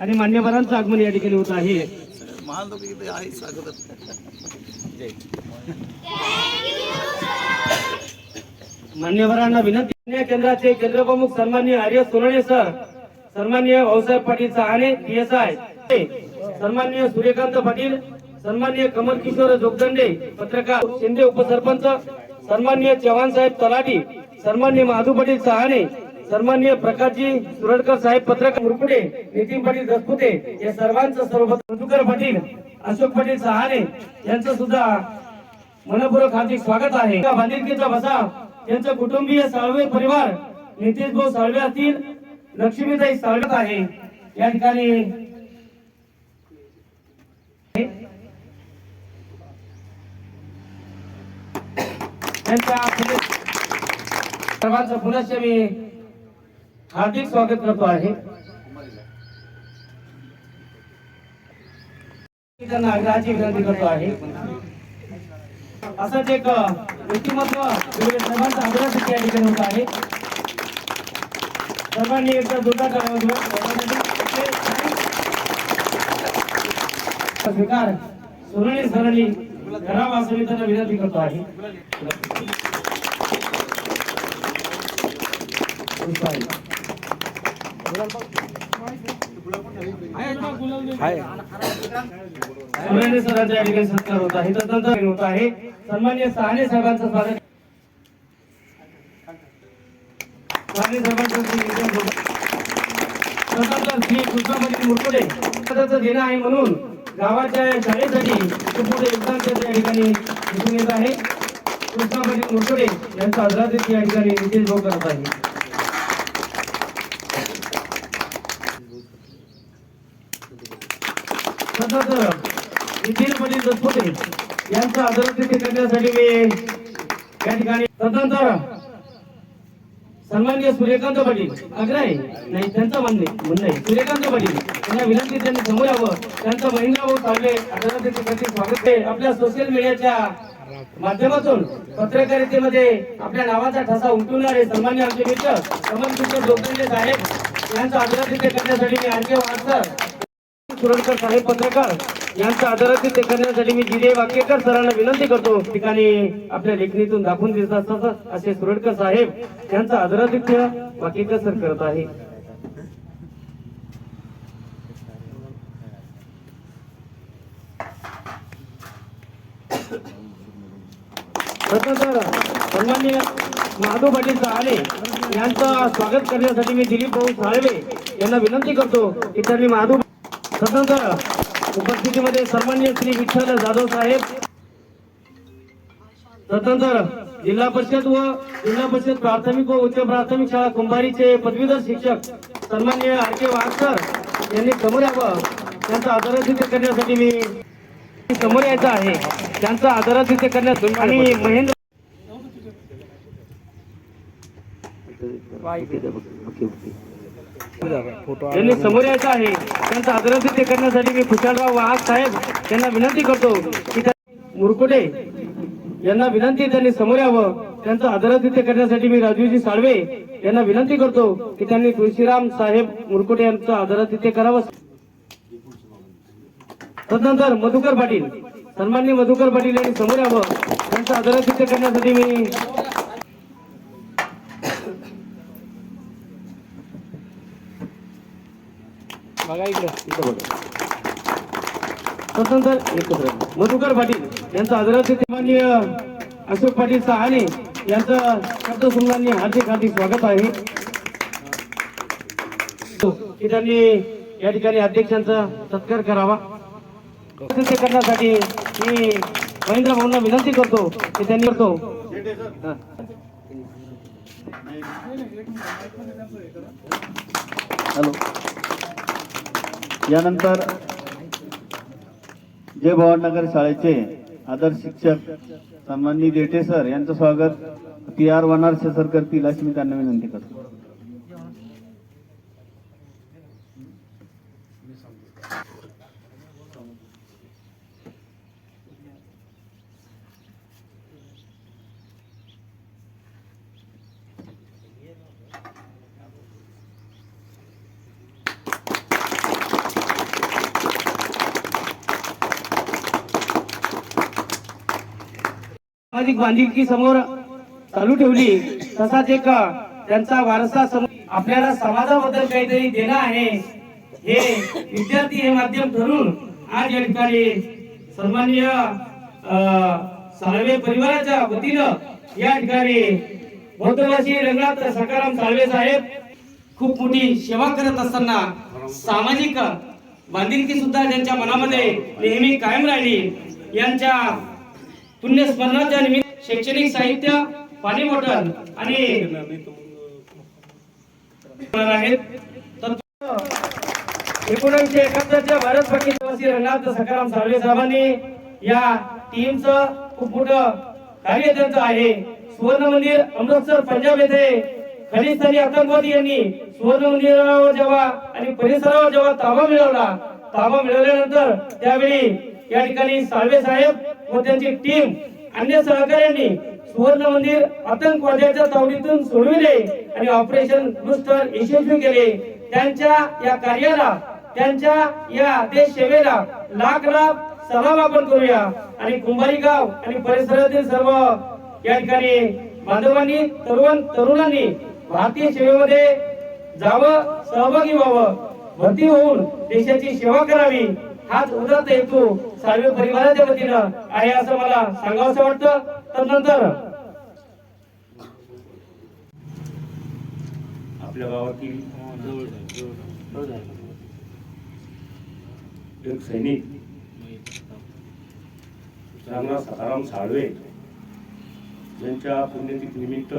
आणि मान्यवरांचं आगमन या ठिकाणी होत आहे. महान लोक इथे आहे स्वागत. मान्यवरांना विनंती केंद्राचे केंद्रप्रमुख सन्मान्य आर्य सोनणे सर सन्मान्य Bhausaheb Patil Chahane P S I सन्मान्य सूर्यकांत पाटील सन्मान्य कमल किशोर जोगदंडे पत्रकार शिंदे उपसरपंच सन्मान्य चव्हाण साहेब तलाठी सन्मान्य माधू पाटील चहाणे सन्माननीय प्रकाशजी सुरडकर साहेब पत्रकार मुरकुडे नितीन पाटील दसपुते या सर्वांचं सर्व मधुकर पाटील अशोक पाटील सहाने यांचं सुद्धा मनपूर्वक हार्दिक स्वागत आहे. बांधिलकीचा बसा यांचं कुटुंबीय साळवे परिवार नितीश भाऊ साळवे असतील लक्ष्मीताई साळवे आहे. या ठिकाणी त्यांच्या सर्वांचं पुनश्च मी हार्दिक स्वागत करतो आहे. त्यांना आग्रहाची विनंती करतो आहे. असंच एक व्यक्तिमत्व सर्वांचा आग्रह या ठिकाणी होत आहे. सर्वांनी एकदा जोरदार करावा स्वीकार सोनणी सरळी घरावा असं मी त्यांना विनंती करतो आहे. सोनणी सरांच्या ठिकाणी सत्कार होत आहे तदनंतर होत आहे सन्मान्य साहेबांचं स्वागत साहेबांचं श्री कृष्णापती मुरकुडे दिन आहे म्हणून गावाच्या शाळेसाठी खूप योगदान त्या ठिकाणी दिसून येत आहे कृष्णापती मुरकुडे यांचा आदरातिथ्य या ठिकाणी विशेष भाऊ करत आहे. तदनंतर नितीन दसपुते यांचं आदरातिथ्य करण्यासाठी मी या ठिकाणी तदनंतर सन्मान्य सूर्यकांत पाटील आग्रह नाही त्यांचं म्हणणे म्हणणं आहे. सूर्यकांत पाटील यांना विनंती त्यांनी समोर यावं. त्यांचं महेंद्र भाऊ चालले आदरातिथ्य करते स्वागत आहे. आपल्या सोशल मीडियाच्या माध्यमातून पत्रकारितेमध्ये आपल्या नावाचा ठसा उमटवणारे सन्मान्य आमचे मित्र समन किशोर जोगदंडे साहेब यांचं आदरातिथ्य करण्यासाठी मी आणखी वाटतं सुरडकर साहेब पत्रकार यांचा आदरातिथ्य करण्यासाठी मी जिदे वाकेकर सरांना विनंती करतो. ठिकाणी आपल्या लेखणीतून दाखवून देत असतात असे सुरडकर साहेब यांचा आदरातिथ्य वाकेकर सर करत आहे. तदनंतर सन्मान्य पाटील सहाणे यांचं स्वागत करण्यासाठी मी दिलीप भाऊ साळवे यांना विनंती करतो की त्यांनी माधव स्वतंत्र उपस्थितीमध्ये सन्मान्य श्री विठ्ठल जाधव साहेब स्वतंत्र जिल्हा परिषद व जिल्हा परिषद प्राथमिक व उच्च प्राथमिक शाळा कुंभारीचे पदवीधर शिक्षक सन्मान्य आर के वाघसर यांनी समोर यावं. त्यांचा आदरातिथ्य करण्यासाठी मी समोर यायचं आहे. त्यांचा आदरातिथ्य करण्यात आणि महेंद्र यांनी समोर यायचं आहे. त्यांचा आदरातिथ्य करण्यासाठी मी खुशालराव वाहक साहेब यांना विनंती करतो की मुरकुटे यांना विनंती त्यांनी समोर यावं. त्यांचं आदरातिथ्य करण्यासाठी मी राजूजी साळवे यांना विनंती करतो की त्यांनी तुळशीराम साहेब मुरकुटे यांचं आदरातिथ्य करावं. तदनंतर मधुकर पाटील सन्मान्य मधुकर पाटील यांनी समोर यावं. त्यांचं आदरातिथ्य करण्यासाठी मी बघा इकडं इथं बघा. स्वतंत्र एकत्र. मधुकर पाटील यांचं आदरातिथ्य माननीय अशोक पाटील सहाणे यांचं शब्दसुमनांनी हार्दिक हार्दिक स्वागत आहे. की त्यांनी या ठिकाणी अध्यक्षांचा सत्कार करावा. करण्यासाठी मी महेंद्र भाऊंना विनंती करतो की त्यांनी करतो. हॅलो. यानंतर जय भवानगर शाळेचे आदर्श शिक्षक सन्माननीय देठे सर यांचं स्वागत टी आर वनारसे सर करतील अशी मी त्यांना विनंती करतो सामाजिक बांधिलकी समोर चालू ठेवली. तसाच एक त्यांचा वारसा समोर आपल्याला समाजाबद्दल काहीतरी देणं आहे. हे विद्यार्थी हे माध्यम ठरून आज या ठिकाणी सन्माननीय साळवे परिवाराच्या वतीनं या ठिकाणी बौद्धवासी रंगनाथ सकाराम साळवे साहेब खूप मोठी सेवा करत असताना सामाजिक बांधिलकी सुद्धा त्यांच्या मनामध्ये नेहमी कायम राहिली यांच्या पुण्यस्मरणाच्या निमित्त शैक्षणिक साहित्य पाणी बॉटल आणि एकोणीसशे एकाहत्तरच्या भारत पाकिस्तानवासी रंगनाथ सकाराम साळवे साहेबांनी या टीमचं खूप मोठं कार्य त्यांचं आहे. सुवर्ण मंदिर अमृतसर पंजाब येथे खलिस्तानी आतंकवादी यांनी सुवर्ण मंदिरावर जेव्हा आणि परिसरावर जेव्हा ताबा मिळवला ताबा मिळवल्यानंतर त्यावेळी या ठिकाणी साळवे साहेब व त्यांची टीम अन्य सहकाऱ्यांनी सुवर्ण मंदिर आतंकवाद्याच्या तावडीतून सोडविले आणि ऑपरेशन ब्लूस्टर यशस्वी केले. त्यांच्या या कार्याला त्यांच्या या देश सेवेला लाख लाख सलाम आपण करूया. आणि कुंभारी गाव आणि परिसरातील सर्व या ठिकाणी बांधवांनी तरुण तरुणांनी भारतीय सेवेमध्ये जावं सहभागी व्हावं. भरती होऊन देशाची सेवा करावी. हाच उदात्त हेतू साळवे परिवाराच्या वतीनं आहे असं मला सांगावं वाटतं. तर नंतर आपल्या गावातील एक सैनिक चांगला सकाराम साळवे यांच्या पुण्यतिथी निमित्त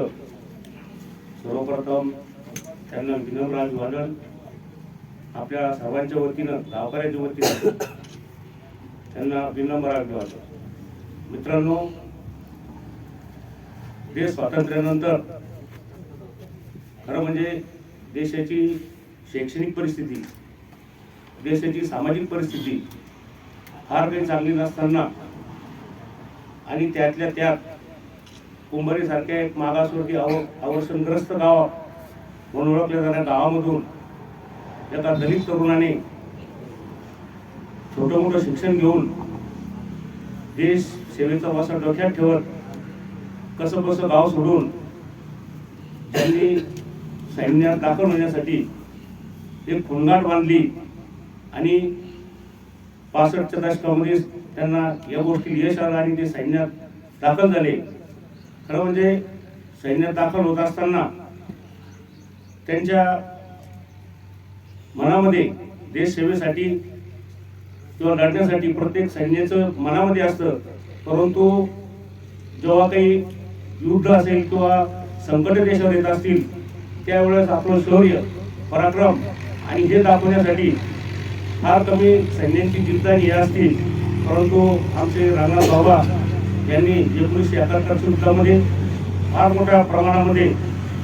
सर्वप्रथम त्यांना विनम्र अभिवादन आपल्या सर्वांच्या वतीनं गावकऱ्यांच्या वतीनं त्यांना विनम्र अभिवादन मित्रांनो देश स्वातंत्र्यानंतर खरं म्हणजे देशाची शैक्षणिक परिस्थिती देशाची सामाजिक परिस्थिती फार काही चांगली नसताना आणि त्यातल्या त्यात कुंभारीसारख्या एक मागासवर्गीय अव अवर्षणग्रस्त गाव म्हणून ओळखल्या जाणाऱ्या गावामधून एका दलित तरुणाने छोटं मोठं शिक्षण घेऊन देश सेवेचा वासा डोक्यात ठेवत कसं कसं गाव सोडून त्यांनी सैन्यात दाखल होण्यासाठी एक खुणगाट बांधली आणि पासष्टच्या दशकामध्ये त्यांना या गोष्टी यश आलं आणि ते सैन्यात दाखल झाले. खरं म्हणजे सैन्यात दाखल होत असताना त्यांच्या मनामध्ये देश सेवेसाठी किंवा लढण्यासाठी प्रत्येक सैन्याचं मनामध्ये असतं. परंतु जेव्हा काही युद्ध असेल किंवा संकट देशावर येत असतील त्यावेळेस आपलं शौर्य पराक्रम आणि हे दाखवण्यासाठी फार कमी सैन्यांची जिद्द हे असतील. परंतु आमचे रामनाथ बाबा यांनी एकोणीसशे एकाहत्तरच्या युद्धामध्ये फार मोठ्या प्रमाणामध्ये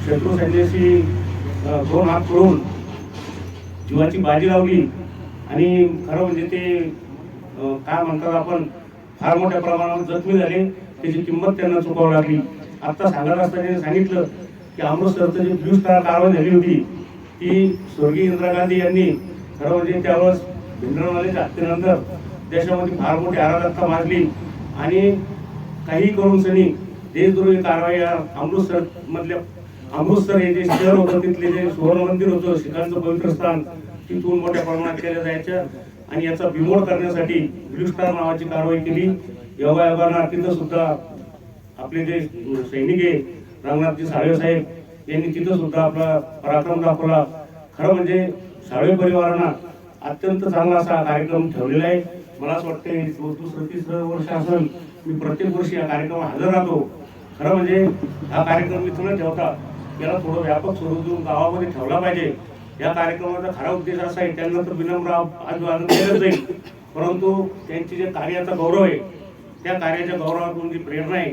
शत्रू सैन्याशी दोन हात करून जीवाची बाजी लावली. आणि खरं म्हणजे ते काय म्हणतात आपण फार मोठ्या प्रमाणावर जखमी झाले. त्याची किंमत त्यांना चुकावं लागली. आता सांगत असताना त्यांनी सांगितलं की अमृतसरचं जी ब्लू स्टार कारवाई झाली होती ती स्वर्गीय इंदिरा गांधी यांनी खरं म्हणजे त्यावेळेस भिंडरवाल्याच्या हत्येनंतर देशामध्ये फार मोठी आराधकता माजली आणि काही करून सनी देशद्रोही कारवाई या अमृतसर हे जे शहर होतं तिथले जे सुवर्ण मंदिर होतं शिखांचं पवित्र स्थान तिथून मोठ्या प्रमाणात केलं जायचं. आणि याचा बिमोड करण्यासाठी ब्लू स्टार नावाची कारवाई केली. योगायोगानं तिथं सुद्धा आपले जे सैनिक आहे रंगनाथजी साळवे साहेब यांनी तिथं सुद्धा आपला पराक्रम दाखवला. खरं म्हणजे साळवे परिवारांना अत्यंत चांगला असा कार्यक्रम ठेवलेला आहे. मला असं वाटतं दुसरं तिसरं वर्ष असेल मी प्रत्येक वर्षी या कार्यक्रमात हजर राहतो. खरं म्हणजे हा कार्यक्रम मी न ठेवता. याला थोडं व्यापक स्वरूप देऊन गावामध्ये ठेवला पाहिजे. या कार्यक्रमाचा खरा उद्देश असा आहे त्यांना तर विनम्र अभिवादन केलं जाईल. परंतु त्यांची जे कार्याचा गौरव आहे त्या कार्याच्या गौरवातून जी प्रेरणा आहे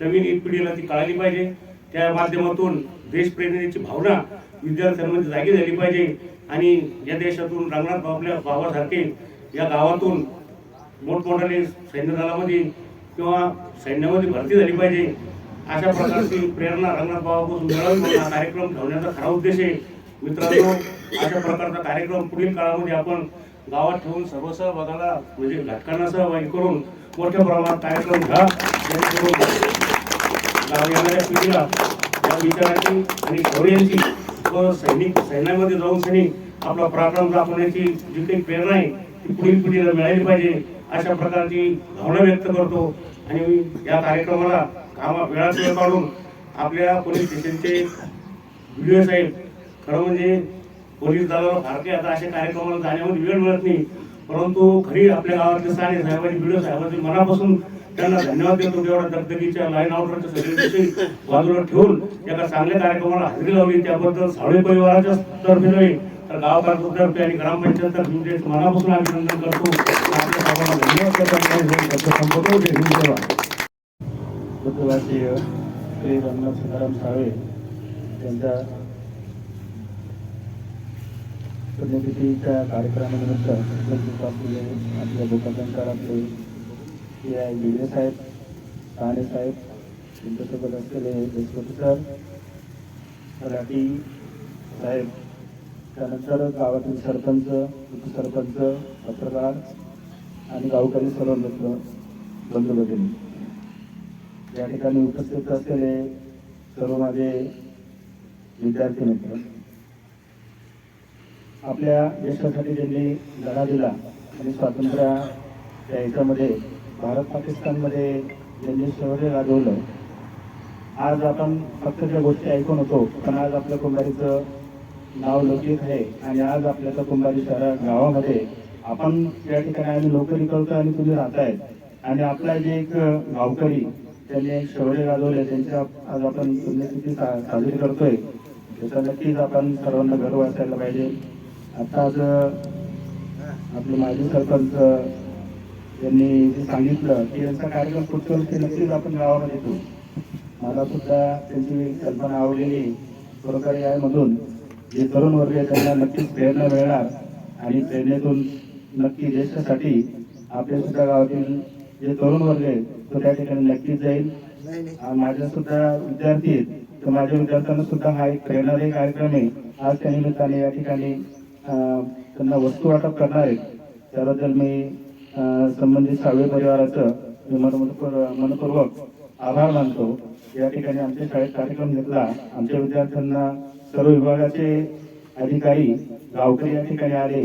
नवीन पिढीला ती कळाली पाहिजे. त्या माध्यमातून देशप्रेरणेची भावना विद्यार्थ्यांमध्ये जागी झाली पाहिजे. आणि या देशातून रंगनाथ आपल्या भावासारखे या गावातून मोठमोठ्याने सैन्य दलामध्ये किंवा सैन्यामध्ये भरती झाली पाहिजे. अशा प्रकारची प्रेरणा रंगनाथ बाबापासून मिळत हा कार्यक्रम ठेवण्याचा खरा उद्देश आहे. मित्रांनो अशा प्रकारचा कार्यक्रम पुढील काळामध्ये आपण गावात ठेवून सर्व सहभागाला म्हणजे घटकांना सहभागी करून मोठ्या प्रमाणात कार्यक्रम घ्या. जेणेकरून गाव येणाऱ्या पिढीला या विचाराची आणि शौर्याची व सैनिक सैन्यामध्ये जाऊन सैनिक आपला पराक्रम दाखवण्याची जी काही प्रेरणा आहे ती पुढील पिढीला मिळाली पाहिजे अशा प्रकारची भावना व्यक्त करतो. आणि या कार्यक्रमाला कामा वेळात वेळ काढून आपल्या पोलीस स्टेशनचे व्हिडिओ साहेब खरं म्हणजे पोलीस दलाला भारतीय आता अशा कार्यक्रमाला जाण्यामध्ये वेळ मिळत नाही. परंतु खरी आपल्या गावातले साने साहेबांनी व्हिडिओ साहेबांचे मनापासून त्यांना धन्यवाद देतो. तेवढा दगदगीच्या लाईन आउटरच्या सगळ्यांविषयी बाजूला ठेवून एका चांगल्या कार्यक्रमाला हजेरी लावली. त्याबद्दल सावळे परिवाराच्या तर्फे नव्हे तर गावकऱ्यांतर्फे आणि ग्रामपंचायत मनापासून अभिनंदन करतो. आपल्या धन्यवाद देतो. आणि हे संपवतो. जय श्री रमनाथ सीताराम साळवे यांच्या पुण्यतिथीच्या कार्यक्रमानिमित्त उपस्थित असलेले आपल्या भूकंपनकार आपले हे आहे भिडे साहेब साने साहेब त्यांच्यासोबत असलेले देशपती सर राठी साहेब त्यानंतर गावातील सरपंच उपसरपंच पत्रकार आणि गावकरी सर्व मित्र बंधू भगिनी या ठिकाणी उपस्थित असलेले सर्व माझे विद्यार्थी मित्र आपल्या देशासाठी ज्यांनी लढा दिला आणि स्वातंत्र्याच्या याच्यामध्ये भारत पाकिस्तानमध्ये ज्यांनी शौर्य गाजवलं आज आपण फक्त त्या गोष्टी ऐकून होतो पण आज आपल्या कुंभारीचं नाव लौकिक आहे आणि आज आपल्या त्या कुंभारी शहरा गावामध्ये आपण या ठिकाणी आम्ही नोकरी करतो आणि तुम्ही राहताय. आणि आपला जे एक गावकरी त्यांनी शौर्य गाजवले त्यांच्या आज आपण पुण्यतिथी सा साजरी करतोय त्याचा नक्कीच आपण सर्वांना गर्व असायला पाहिजे. आता आज आपले माजी सरपंच त्यांनी जे सांगितलं की यांचा कार्यक्रम पुढच्या ते नक्कीच आपण गावामध्ये येतो. मला सुद्धा त्यांची कल्पना आवडलेली खरोखर यामधून जे तरुण वर्ग आहे त्यांना नक्कीच प्रेरणा मिळणार आणि प्रेरणेतून नक्की देशासाठी आपल्या सुद्धा गावातील जे तरुण वर्ग आहे तो त्या ठिकाणी नक्कीच जाईल. माझ्या सुद्धा विद्यार्थी आहेत. तर माझ्या विद्यार्थ्यांना सुद्धा हा एक प्रेरणादायी कार्यक्रम आहे. आज त्या निमित्ताने या ठिकाणी त्यांना वस्तू वाटप करणार आहेत. त्याबद्दल मी संबंधित साळवे परिवाराचं मी मनपूर्वक आभार मानतो. या ठिकाणी आमच्या शाळेत कार्यक्रम घेतला. आमच्या विद्यार्थ्यांना सर्व विभागाचे अधिकारी गावकरी या ठिकाणी आले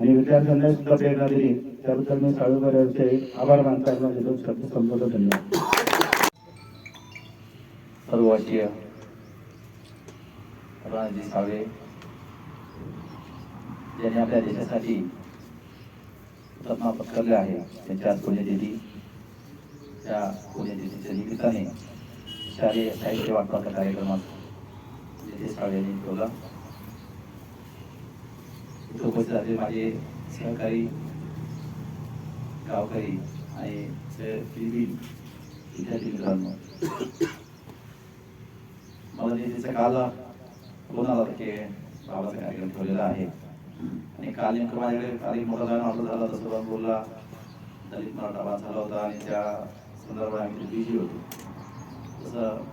आणि विद्यार्थ्यांना सुद्धा प्रेरणा दिली. त्याबद्दल मी साळवे परिवाराचे आभार मानताना देतो दोन शब्द संबोधन धन्यवाद. सर्ववाशीय रणजी सावे ज्यांनी आपल्या देशासाठी हुतात्मा पत्करल्या आहे. त्यांच्या आज पुण्यतिथी त्या पुण्यतिथीच्या निमित्ताने शालेय साहित्य वाटपाचा कार्यक्रमात जिथे साळवे यांनी ठेवला. उपस्थित असलेले माझे सहकारी गावकरी आणि सहकारी विद्यार्थी मित्रांनो मला त्याचा काल फोन आला की बाबाचा कार्यक्रम ठेवलेला आहे. आणि काल नेमकं माझ्याकडे काल मोठा जाणं असं झाला तसं पण बोलला दलित मराठा वाद झाला होता आणि त्या संदर्भात आम्ही बिझी होतो. तसं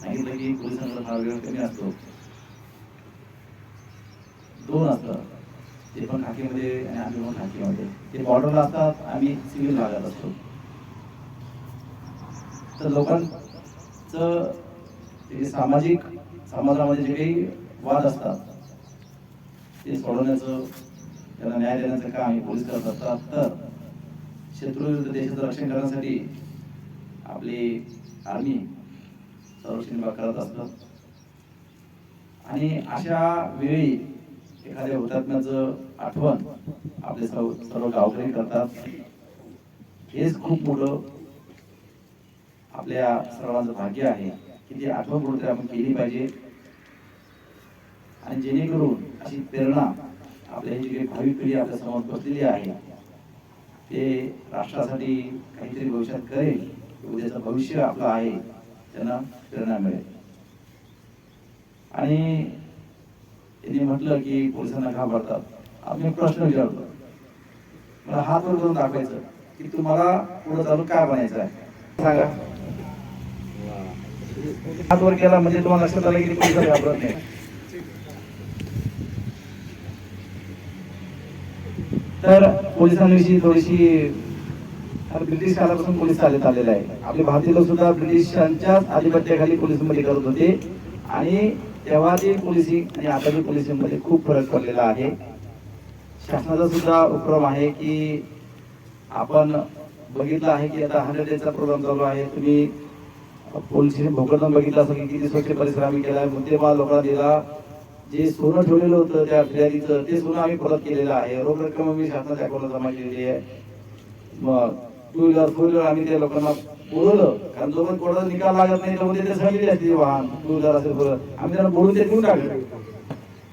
सांगितलं की पोलिसांचा फार वेळ कमी असतो. दोन असतं ते पण खाकीमध्ये आणि आम्ही पण खाकीमध्ये. ते बॉर्डरला असतात आम्ही सिव्हिल भागात असतो. तर लोकांचं ते सामाजिक समाजामध्ये जे काही वाद असतात ते सोडवण्याचं त्यांना न्याय देण्याचं काम हे पोलीस करत असतात. तर शत्रूविरुद्ध देशाचं रक्षण करण्यासाठी आपली आर्मी संरक्षण विभाग करत असतात. आणि अशा वेळी एखाद्या हुतात्म्याचं आठवण आपले सर्व सर्व गावकरी करतात. हेच खूप मोठं आपल्या सर्वांचं भाग्य आहे की ती आठवण म्हणून आपण केली पाहिजे. आणि जेणेकरून अशी प्रेरणा आपल्या जी काही भावी पिढी आपल्यासमोर बसलेली आहे ते राष्ट्रासाठी काहीतरी भविष्यात करेल. उद्याचं भविष्य आपलं आहे त्यांना प्रेरणा मिळेल. आणि त्यांनी म्हटलं की पोलिसांना घाबरतात. आम्ही प्रश्न विचारतो. मला हात वर करून दाखवायचं की तुम्हाला पुढे चालू काय बनायचं आहे. सांगा. हात वर केला म्हणजे तुम्हाला लक्षात आलं की पोलिसांना घाबरत नाही तर पोलिसांविषयी थोडीशी ब्रिटिश काळापासून पोलीस चालत आलेला आहे. आपले भारतीय लोक सुद्धा ब्रिटिशांच्याच आधिपत्याखाली पोलिसमध्ये करत होते. आणि तेव्हा ते पोलिसिंग आणि आताच्या पोलिसिंगमध्ये खूप फरक पडलेला आहे. शासनाचा सुद्धा उपक्रम आहे की आपण बघितलं आहे की आता हंड्रेड डेजचा प्रोग्राम चालू आहे. तुम्ही पोलीस भोकरदन बघितलं असं की किती स्वच्छ परिसर आम्ही केला आहे मुद्देमाल लोकांना दिला. जे सोनं ठेवलेलं होतं त्या फिर्यादीचं ते सोनं आम्ही परत केलेलं आहे. रोख रक्कम आम्ही शासनाच्या अकाउंटला जमा केलेली आहे. मग टू व्हीलर फोर व्हीलर आम्ही त्या लोकांना बोलवलं. कारण जोपर्यंत कोणाचा निकाल लागत नाही तोपर्यंत ते सांगितले असते वाहन टू व्हीलर असेल फोर आम्ही त्यांना बोलून ते देऊन टाकलं.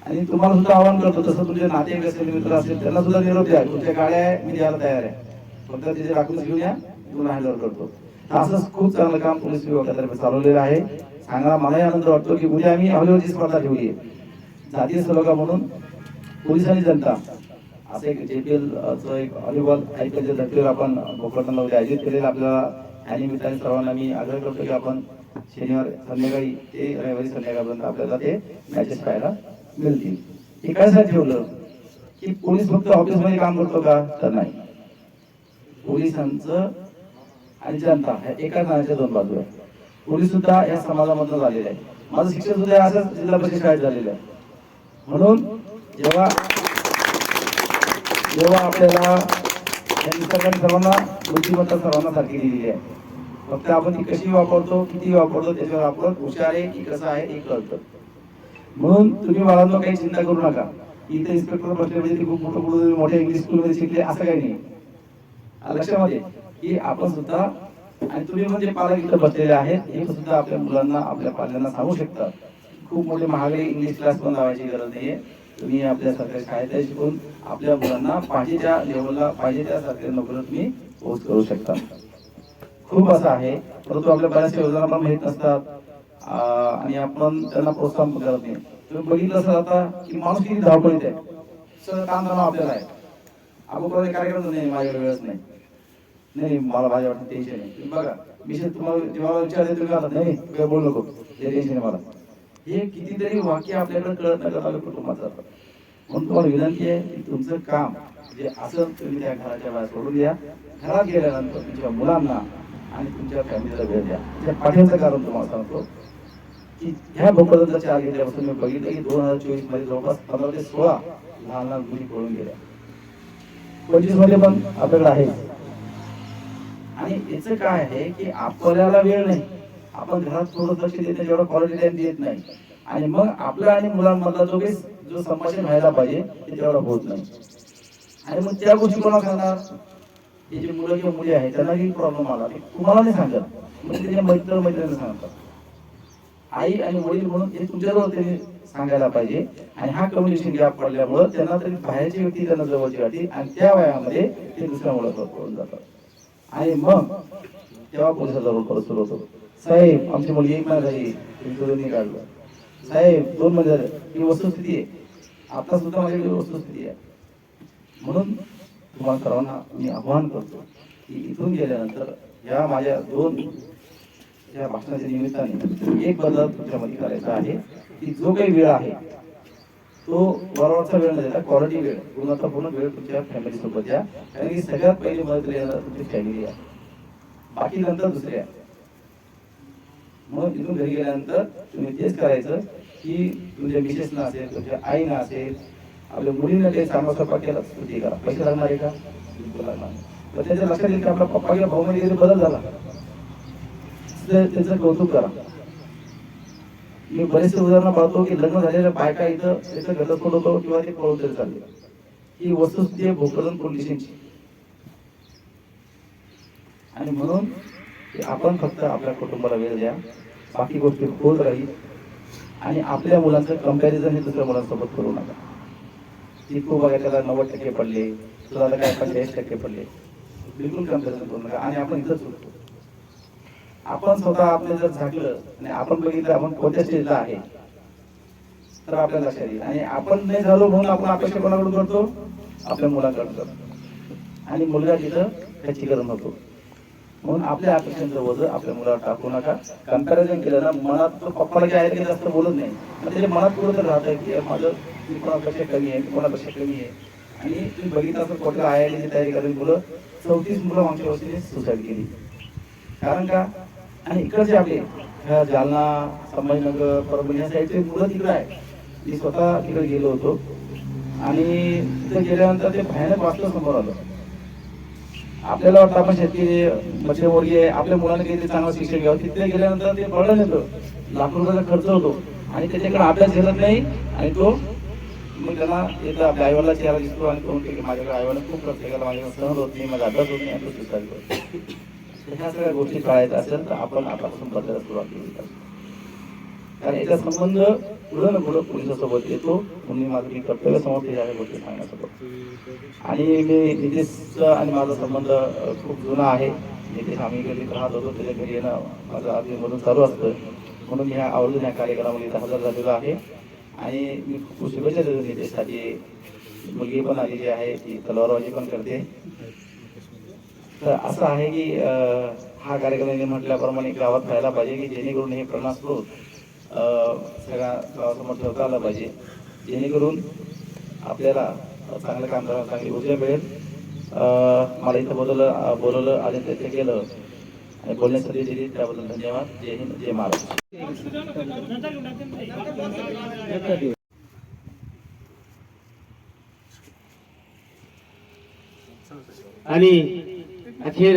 आणि तुम्हाला सुद्धा आवाहन करतो तसं तुमचे नातेवाईक असेल मित्र असेल त्यांना सुद्धा निरोप द्या. तुमच्या गाड्या आहे मी द्यायला तयार आहे. फक्त तिथे राखून घेऊन या तुम्हाला हँडओव्हर करतो. तर असंच खूप चांगलं काम पोलीस विभागातर्फे चालवलेलं आहे. सांगा मलाही आनंद वाटतो की उद्या आम्ही अवयवाची स्पर्धा ठेवली आहे जातीय सलोखा म्हणून पोलीस आणि जनता. असं एक जेपीएल एलचं एक अलिबॉल आय पी एलच्या धर्तीवर आपण भोकरदनला उद्या आयोजित केलेलं आपल्याला या निमित्ताने सर्वांना मी आग्रह करतो की आपण शनिवार संध्याकाळी ते रविवारी संध्याकाळपर्यंत आपल्याला ते मॅचेस पाहायला मिळतील. हे कशासाठी ठेवलं? की पोलीस फक्त ऑफिसमध्ये काम करतो का? तर नाही. पोलिसांचं आणि जनता ह्या एका नाण्याच्या दोन बाजू आहे. पोलीस सुद्धा या समाजामधून झालेले आहे माझं शिक्षण सुद्धा असंच जिल्हा परिषद शाळेत झालेलं आहे. म्हणून जेव्हा जेव्हा आपल्याला या सर्वांना बुद्धिमत्ता सर्वांना सारखी दिलेली आहे. फक्त आपण ती कशी वापरतो किती वापरतो त्याच्यावर आपण हुशार आहे की कसं आहे हे कळतं. म्हणून तुम्ही बाळांना काही चिंता करू नका. इथे इन्स्पेक्टर बसले म्हणजे ते खूप मोठं मोठं मोठ्या इंग्लिश स्कूलमध्ये शिकले असं काही नाही. लक्षामध्ये की आपण सुद्धा आणि तुम्ही म्हणजे पालक इथं बसलेले आहेत हे सुद्धा आपल्या मुलांना आपल्या पाल्यांना सांगू शकता. खूप मोठे महागडे इंग्लिश क्लास पण लावायची गरज नाहीये. तुम्ही आपल्या सरकारी शाळेत शिकून आपल्या मुलांना पाहिजे त्या लेवलला पाहिजे त्या सरकारी नोकरीत तुम्ही पोहोच करू शकता. खूप असं आहे परंतु आपल्या बऱ्याचशा योजना पण माहीत नसतात. आणि आपण त्यांना प्रोत्साहन करत नाही. तुम्ही बघितलं असं आता की माणूस किती धावपळीत आहे. सगळं काम करणं आपल्याला आहे. आपण काय कार्यक्रम नाही माझ्याकडे वेळच नाही. नाही मला माझ्या वाटतं टेन्शन आहे. बघा मी तुम्हाला जेव्हा विचारते तुम्ही आता नाही वेळ बोलू नको हे टेन्शन आहे मला. हे कितीतरी वाक्य आपल्याकडे कळत न कळत कुटुंबात जातात म्हणून तुम्हाला विनंती आहे की तुमचं काम जे असं तुम्ही त्या घराच्या बाहेर सोडून द्या. घरात गेल्यानंतर तुमच्या मुलांना आणि तुमच्या फॅमिलीला वेळ द्या. त्या पाठीचं कारण तुम्हाला सांगतो की ह्या भोकरचा आग घेतल्यापासून मी बघितलं की दोन हजार चोवीसमध्ये जवळपास पंधरा ते सोळा लहान लहान मुली पळून गेल्या. पंचवीसमध्ये पण आपल्याकडे आहे. आणि याचं काय आहे की आपल्याला वेळ नाही. आपण घरात थोडं लक्ष देत नाही जेवढा क्वालिटी टाइम देत नाही. आणि मग आपल्या आणि मुलांमधला जो काही जो संभाषण व्हायला पाहिजे ते तेवढा होत नाही. आणि मग त्या गोष्टी कोणा सांगणार? हे जे मुलं किंवा मुली आहेत त्यांना काही प्रॉब्लेम आला ते तुम्हाला नाही सांगत. मग ते त्याच्या मैत्र मैत्रिणी सांगतात. आई आणि वडील म्हणून हे तुमच्याजवळ त्यांनी सांगायला पाहिजे. आणि हा कम्युनिकेशन गॅप पडल्यामुळं त्यांना तरी बाहेरची व्यक्ती त्यांना जवळची वाटते आणि त्या वयामध्ये ते दुसऱ्या मुलासोबत पळून जातात. आणि मग तेव्हा पोलिसाजवळ परत सुरू होतो. साहेब आमची मुलगी एक महिना झाली. तुम्ही काढलं. साहेब दोन महिने झाले. ही वस्तुस्थिती आहे. आता सुद्धा माझ्याकडे वस्तुस्थिती आहे. म्हणून तुम्हाला सर्वांना मी आव्हान करतो की इथून गेल्यानंतर या माझ्या दोन या भाषणाच्या निमित्ताने एक बदल तुमच्यामध्ये करायचा आहे. की जो काही वेळ आहे तो बरोबरचा वेळ नाही क्वालिटी वेळ गुणवत्तापूर्ण वेळ तुमच्या फॅमिली सोबत द्या. कारण की सगळ्यात पहिली मदत येणार तुमची फॅमिली आहे. बाकी नंतर दुसरे आहे. मग इथून घरी गेल्यानंतर तुम्ही तेच करायचं की तुमच्या मिसेसना असेल तुमच्या आईना असेल आपल्या मुलींना काही चांगला स्वयंपाक केला ते करा. पैसे लागणार आहे का? बिलकुल लागणार पण त्याच्या लक्षात येईल की आपला पप्पा किंवा भाऊ मध्ये बदल झाला. त्याचं कौतुक करा. मी बरेचसे उदाहरणं पाहतो की लग्न झालेल्या बायका इथं त्याचं घटस्फोट होतो किंवा ते पळून तरी चालले. ही वस्तुस्थिती आहे भोकरदन पोलीस आणि म्हणून आपण फक्त आपल्या कुटुंबाला वेळ द्या. बाकी गोष्टी होत राहील. आणि आपल्या मुलांचं कंपॅरिझन हे दुसऱ्या मुलांसोबत करू नका. की तू बघा त्याला नव्वद टक्के पडले. तुला काय पंचेचाळीस टक्के पडले. बिलकुल कंपॅरिझन करू नका. आणि आपण इथंच होतो. आपण स्वतः आपलं जर झाकलं आणि आपण बघितलं आपण कोणत्या स्टेजला आहे तर आपल्याला लक्षात येईल. आणि आपण नाही झालो म्हणून आपण अपेक्षा कोणाकडून करतो? आपल्या मुलाकडून करतो. आणि मुलगा तिथं खच्चीकरण होतो म्हणून आपल्या अपेक्षांचं वजन आपल्या मुलावर टाकू नका. कंपॅरिझन केलं ना मनात तो पप्पाला जे आहे जास्त बोलत नाही. पण त्याच्या मनात कुठं तर राहतं की माझं मी कोणापेक्षा कमी आहे मी कोणापेक्षा कमी आहे. आणि तुम्ही बघितलं असं कुठल्या आय आय टीची तयारी करून मुलं चौतीस मुलं मागच्या वर्षी सुसाईड केली. कारण का? आणि इकडचे आपले ह्या जालना संभाजीनगर परभणी या साईडचे मुलं तिकडे आहे मी स्वतः तिकडे गेलो होतो. आणि तिथे गेल्यानंतर ते भयानक वाचलं समोर आलं. आपल्याला वाटतं आपण शेतकरी मध्यमवर्गीय आपल्या मुलांना काहीतरी चांगलं शिक्षण घ्यावं. तिथे गेल्यानंतर ते बळण येतं लाखो रुपयाचा खर्च होतो. आणि त्याच्याकडे अभ्यास झेलत नाही. आणि तो मग त्यांना येतं आपल्या आईवाला चेहरा दिसतो आणि तो म्हणतो की माझ्याकडे आईवाला खूप प्रत्येकाला केला माझ्याकडे सहन होत नाही माझा अभ्यास होत नाही आणि तो सुसाईड करतो. ह्या सगळ्या गोष्टी कळायच्या असेल तर आपण आतापासून बदलायला सुरुवात केली पाहिजे कारण याचा संबंध पुढं ना पुढं पोलिसासोबत येतो. म्हणून मी माझं मी कर्तव्य समोर या गोष्टी सांगण्यासोबत. आणि मी नितेशचा आणि माझा संबंध खूप जुना आहे. नितीश आम्ही घरी राहत होतो. त्याच्या घरी येणं माझं आधीमधून चालू असतं. म्हणून मी ह्या आवर्जून या कार्यक्रमामध्ये इथं हजर झालेलो आहे. आणि मी खूप शुभेच्छा देतो नितेशसाठी. मुलगी पण आलेली आहे. ती तलवारबाजी पण करते. तर असं आहे की हा कार्यक्रम यांनी म्हटल्याप्रमाणे गावात व्हायला पाहिजे की जेणेकरून हे प्रेरणास्त्रोत सगळ्या गावासमोर ठेवता आला पाहिजे. जेणेकरून आपल्याला चांगलं काम करायला चांगली ऊर्जा मिळेल. मला इथं बोलवलं बोलवलं आणि ते केलं. आणि बोलण्यासाठी दिली त्याबद्दल धन्यवाद. जय हिंद जय महाराष्ट्र. आणि अखेर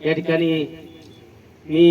या ठिकाणी मी